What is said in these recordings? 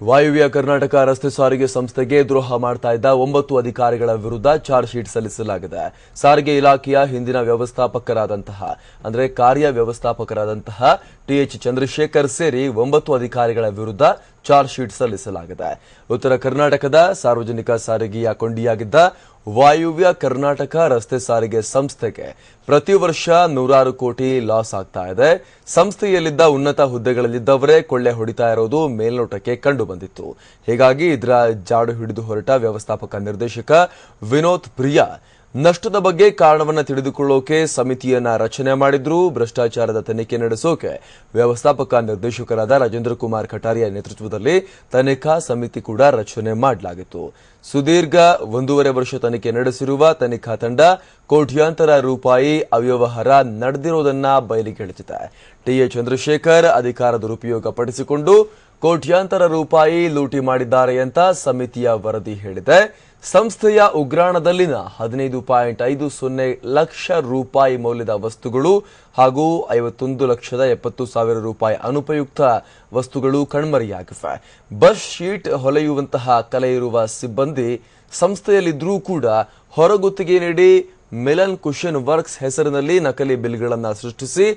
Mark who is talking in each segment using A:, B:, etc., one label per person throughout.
A: ವಾಯುವ್ಯ ಕರ್ನಾಟಕ ರಸ್ತೆ ಸಾರಿಗೆ ಸಂಸ್ಥೆಗೆ ದ್ರೋಹ ಮಾಡ್ತಾ ಇದ್ದ ಒಂಬತ್ತು ಅಧಿಕಾರಿಗಳ ವಿರುದ್ಧ ಚಾರ್ಜ್ ಶೀಟ್ ಸಲ್ಲಿಸಲಾಗಿದೆ. ಸಾರಿಗೆ ಇಲಾಖೆಯ ಹಿಂದಿನ ವ್ಯವಸ್ಥಾಪಕರಾದಂತಹ, ಅಂದರೆ ಕಾರ್ಯ ವ್ಯವಸ್ಥಾಪಕರಾದಂತಹ ಟಿಎಚ್ ಚಂದ್ರಶೇಖರ್ ಸೇರಿ ಒಂಬತ್ತು ಅಧಿಕಾರಿಗಳ ವಿರುದ್ಧ ಚಾರ್ಜ್ ಶೀಟ್ ಸಲ್ಲಿಸಲಾಗಿದೆ. ಉತ್ತರ ಕರ್ನಾಟಕದ ಸಾರ್ವಜನಿಕ ಸಾರಿಗೆಯ ಕೊಂಡಿಯಾಗಿದ್ದ ವಾಯುವ್ಯ ಕರ್ನಾಟಕ ರಸ್ತೆ ಸಾರಿಗೆ ಸಂಸ್ಥೆಗೆ ಪ್ರತಿ ವರ್ಷ ನೂರಾರು ಕೋಟಿ ಲಾಸ್ ಆಗ್ತಾ ಇದೆ. ಸಂಸ್ಥೆಯಲ್ಲಿದ್ದ ಉನ್ನತ ಹುದ್ದೆಗಳಲ್ಲಿದ್ದವರೇ ಕೊಳ್ಳೆ ಹೊಡಿತಾ ಇರೋದು ಮೇಲ್ನೋಟಕ್ಕೆ ಕಂಡು ಬಂದಿತ್ತು ಹೀಗಾಗಿ ಇದರ ಜಾಡು ಹಿಡಿದು ಹೊರಟ ವ್ಯವಸ್ಥಾಪಕ ನಿರ್ದೇಶಕ ವಿನೋದ್ ಪ್ರಿಯಾ ನಷ್ಟದ ಬಗ್ಗೆ ಕಾರಣವನ್ನ ತಿಳಿದುಕೊಳ್ಳೋಕೆ ಸಮಿತಿಯನ್ನ ರಚನೆ ಮಾಡಿದ್ರು, ಭ್ರಷ್ಟಾಚಾರದ ತನಿಖೆ ನಡೆಸೋಕೆ ವ್ಯವಸ್ಥಾಪಕ ನಿರ್ದೇಶಕರಾದ ರಾಜೇಂದ್ರ ಕುಮಾರ್ ಕಟಾರಿಯ ನೇತೃತ್ವದಲ್ಲಿ ತನಿಖಾ ಸಮಿತಿ ಕೂಡ ರಚನೆ ಮಾಡಲಾಗಿತ್ತು. ಸುದೀರ್ಘ ಒಂದೂವರೆ ವರ್ಷ ತನಿಖೆ ನಡೆಸಿರುವ ತನಿಖಾ ತಂಡ ಕೋಟ್ಯಾಂತರ ರೂಪಾಯಿ ಅವ್ಯವಹಾರ ನಡೆದಿರೋದನ್ನ ಬಯಲಿಗೆಳೆದಿದೆ ಟಿಎ ಚಂದ್ರಶೇಖರ್ ಅಧಿಕಾರ ದುರುಪಯೋಗ ಪಡಿಸಿಕೊಂಡು ಕೋಟ್ಯಾಂತರ ರೂಪಾಯಿ ಲೂಟಿ ಮಾಡಿದ್ದಾರೆ ಅಂತ ಸಮಿತಿಯ ವರದಿ ಹೇಳಿದೆ. ಸಂಸ್ಥೆಯ ಉಗ್ರಾಣದಲ್ಲಿನ ಹದಿನೈದು ಪಾಯಿಂಟ್ ಐದು ಸೊನ್ನೆ ಲಕ್ಷ ರೂಪಾಯಿ ಮೌಲ್ಯದ ವಸ್ತುಗಳು ಹಾಗೂ ಐವತ್ತೊಂದು ಲಕ್ಷದ ಎಪ್ಪತ್ತು ಸಾವಿರ ರೂಪಾಯಿ ಅನುಪಯುಕ್ತ ವಸ್ತುಗಳು ಕಣ್ಮರೆಯಾಗಿವೆ. ಬಸ್ ಶೀಟ್ ಹೊಲೆಯುವಂತಹ ಕಲೆ ಇರುವ ಸಿಬ್ಬಂದಿ ಸಂಸ್ಥೆಯಲ್ಲಿದ್ದರೂ ಕೂಡ ಹೊರಗುತ್ತಿಗೆ ನೀಡಿ ಮಿಲನ್ ಕುಷನ್ ವರ್ಕ್ಸ್ ಹೆಸರಿನಲ್ಲಿ ನಕಲಿ ಬಿಲ್ಗಳನ್ನು ಸೃಷ್ಟಿಸಿ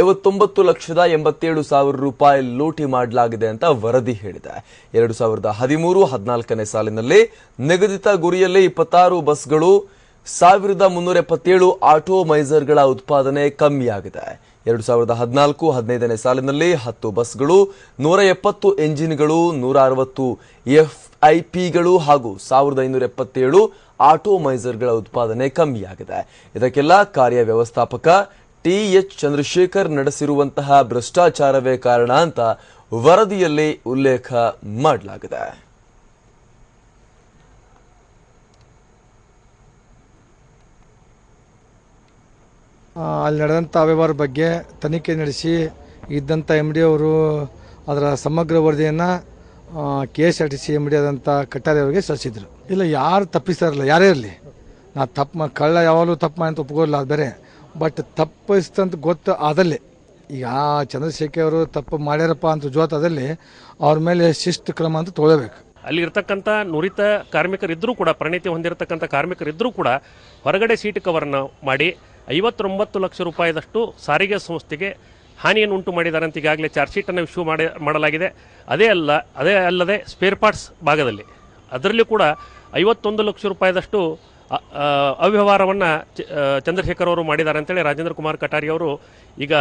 A: ಐವತ್ತೊಂಬತ್ತು ಲಕ್ಷದ ಎಂಬತ್ತೇಳು ಸಾವಿರ ರೂಪಾಯಿ ಲೂಟಿ ಮಾಡಲಾಗಿದೆ ಅಂತ ವರದಿ ಹೇಳಿದೆ. ಎರಡು ಸಾವಿರದ ಹದಿಮೂರು ಹದಿನಾಲ್ಕನೇ ಸಾಲಿನಲ್ಲಿ ನಿಗದಿತ ಗುರಿಯಲ್ಲಿ ಇಪ್ಪತ್ತಾರು ಬಸ್ಗಳು ಸಾವಿರದ ಮುನ್ನೂರ ಎಪ್ಪತ್ತೇಳು ಆಟೋ ಮೈಸರ್ಗಳ ಉತ್ಪಾದನೆ ಕಮ್ಮಿಯಾಗಿದೆ. ಎರಡು ಸಾವಿರದ ಹದಿನಾಲ್ಕು ಹದಿನೈದನೇ ಸಾಲಿನಲ್ಲಿ ಹತ್ತು ಬಸ್ಗಳು, ನೂರ ಎಪ್ಪತ್ತು ಎಂಜಿನ್ಗಳು, ನೂರ ಅರವತ್ತು ಎಫ್ಐಪಿಗಳು ಹಾಗೂ ಸಾವಿರದ ಐನೂರ ಎಪ್ಪತ್ತೇಳು ಆಟೋ ಮೈಸರ್ಗಳ ಉತ್ಪಾದನೆ ಕಮ್ಮಿಯಾಗಿದೆ. ಇದಕ್ಕೆಲ್ಲ ಕಾರ್ಯ ವ್ಯವಸ್ಥಾಪಕ ಟಿಎಚ್ ಚಂದ್ರಶೇಖರ್ ನಡೆಸಿರುವಂತಹ ಭ್ರಷ್ಟಾಚಾರವೇ ಕಾರಣ ಅಂತ ವರದಿಯಲ್ಲಿ ಉಲ್ಲೇಖ ಮಾಡಲಾಗಿದೆ.
B: ಅಲ್ಲಿ ನಡೆದಂಥ ಅವ್ಯವಹಾರ ಬಗ್ಗೆ ತನಿಖೆ ನಡೆಸಿ ಇದ್ದಂಥ ಎಂ ಡಿ ಅವರು ಅದರ ಸಮಗ್ರ ವರದಿಯನ್ನು K S R T C M D ಆದಂಥ ಕಟ್ಟಾರಿ ಅವರಿಗೆ ಸಲ್ಲಿಸಿದ್ರು. ಇಲ್ಲ, ಯಾರು ತಪ್ಪಿಸ್ತಾರಲ್ಲ, ಯಾರೇ ಇರಲಿ. ನಾ ತಪ್ಪು ಕಳ್ಳ ಯಾವಾಗಲೂ ತಪ್ಪು ಅಂತ ಒಪ್ಕೋಲ್ಲ ಅದು ಬೇರೆ. ಬಟ್ ತಪ್ಪಿಸ್ತಂತ ಗೊತ್ತು ಆದಲ್ಲಿ. ಈಗ ಚಂದ್ರಶೇಖರ್ ಅವರು ತಪ್ಪು ಮಾಡ್ಯಾರಪ್ಪ ಅಂತ ಜೋತದಲ್ಲಿ ಅವ್ರ ಮೇಲೆ ಶಿಸ್ತು ಕ್ರಮ ಅಂತ ತೊಗೊಳ್ಬೇಕು.
C: ಅಲ್ಲಿ ಇರ್ತಕ್ಕಂಥ ನುರಿತ ಕಾರ್ಮಿಕರಿದ್ದರೂ ಕೂಡ, ಪರಿಣಿತಿ ಹೊಂದಿರತಕ್ಕಂಥ ಕಾರ್ಮಿಕರಿದ್ದರೂ ಕೂಡ ಹೊರಗಡೆ ಸೀಟ್ ಕವರ್ನ ಮಾಡಿ ಐವತ್ತೊಂಬತ್ತು ಲಕ್ಷ ರೂಪಾಯಿದಷ್ಟು ಸಾರಿಗೆ ಸಂಸ್ಥೆಗೆ ಹಾನಿಯನ್ನು ಉಂಟು ಮಾಡಿದ್ದಾರೆ ಅಂತ ಈಗಾಗಲೇ ಚಾರ್ಜ್ ಶೀಟನ್ನು ಇಶ್ಯೂ ಮಾಡಿ, ಮಾಡಲಾಗಿದೆ. ಅದೇ ಅಲ್ಲ, ಅದೇ ಅಲ್ಲದೆ ಸ್ಪೇರ್ ಪಾರ್ಟ್ಸ್ ಭಾಗದಲ್ಲಿ. ಅದರಲ್ಲೂ ಕೂಡ ಐವತ್ತೊಂದು ಲಕ್ಷ ರೂಪಾಯಿದಷ್ಟು ಅವ್ಯವಹಾರವನ್ನು ಚಂದ್ರಶೇಖರ್ ಅವರು ಮಾಡಿದ್ದಾರೆ ಅಂತೇಳಿ ರಾಜೇಂದ್ರ ಕುಮಾರ್ ಕಟಾರಿ ಅವರು ಈಗ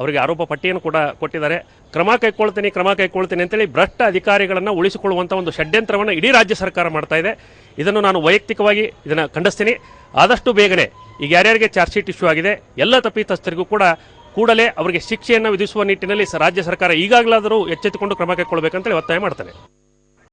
C: ಅವರಿಗೆ ಆರೋಪ ಪಟ್ಟಿಯನ್ನು ಕೂಡ ಕೊಟ್ಟಿದ್ದಾರೆ. ಕ್ರಮ ಕೈಗೊಳ್ತೀನಿ ಕ್ರಮ ಕೈಗೊಳ್ತೀನಿ ಅಂತೇಳಿ ಭ್ರಷ್ಟ ಅಧಿಕಾರಿಗಳನ್ನು ಉಳಿಸಿಕೊಳ್ಳುವಂಥ ಒಂದು ಷಡ್ಯಂತ್ರವನ್ನು ಇಡೀ ರಾಜ್ಯ ಸರ್ಕಾರ ಮಾಡ್ತಾ ಇದೆ. ಇದನ್ನು ನಾನು ವೈಯಕ್ತಿಕವಾಗಿ ಇದನ್ನು ಖಂಡಿಸ್ತೀನಿ. ಆದಷ್ಟು ಬೇಗನೆ ಈಗ ಯಾರ್ಯಾರಿಗೆ ಚಾರ್ಜ್ ಶೀಟ್ ಇಶ್ಯೂ ಆಗಿದೆ, ಎಲ್ಲ ತಪ್ಪಿತಸ್ಥರಿಗೂ ಕೂಡ ಕೂಡಲೇ ಅವರಿಗೆ ಶಿಕ್ಷೆಯನ್ನು ವಿಧಿಸುವ ನಿಟ್ಟಿನಲ್ಲಿ ರಾಜ್ಯ ಸರ್ಕಾರ ಈಗಾಗಲಾದರೂ ಎಚ್ಚೆತ್ತುಕೊಂಡು ಕ್ರಮ ಕೈಗೊಳ್ಳಬೇಕಂತೇಳಿ ಒತ್ತಾಯ ಮಾಡ್ತಾನೆ.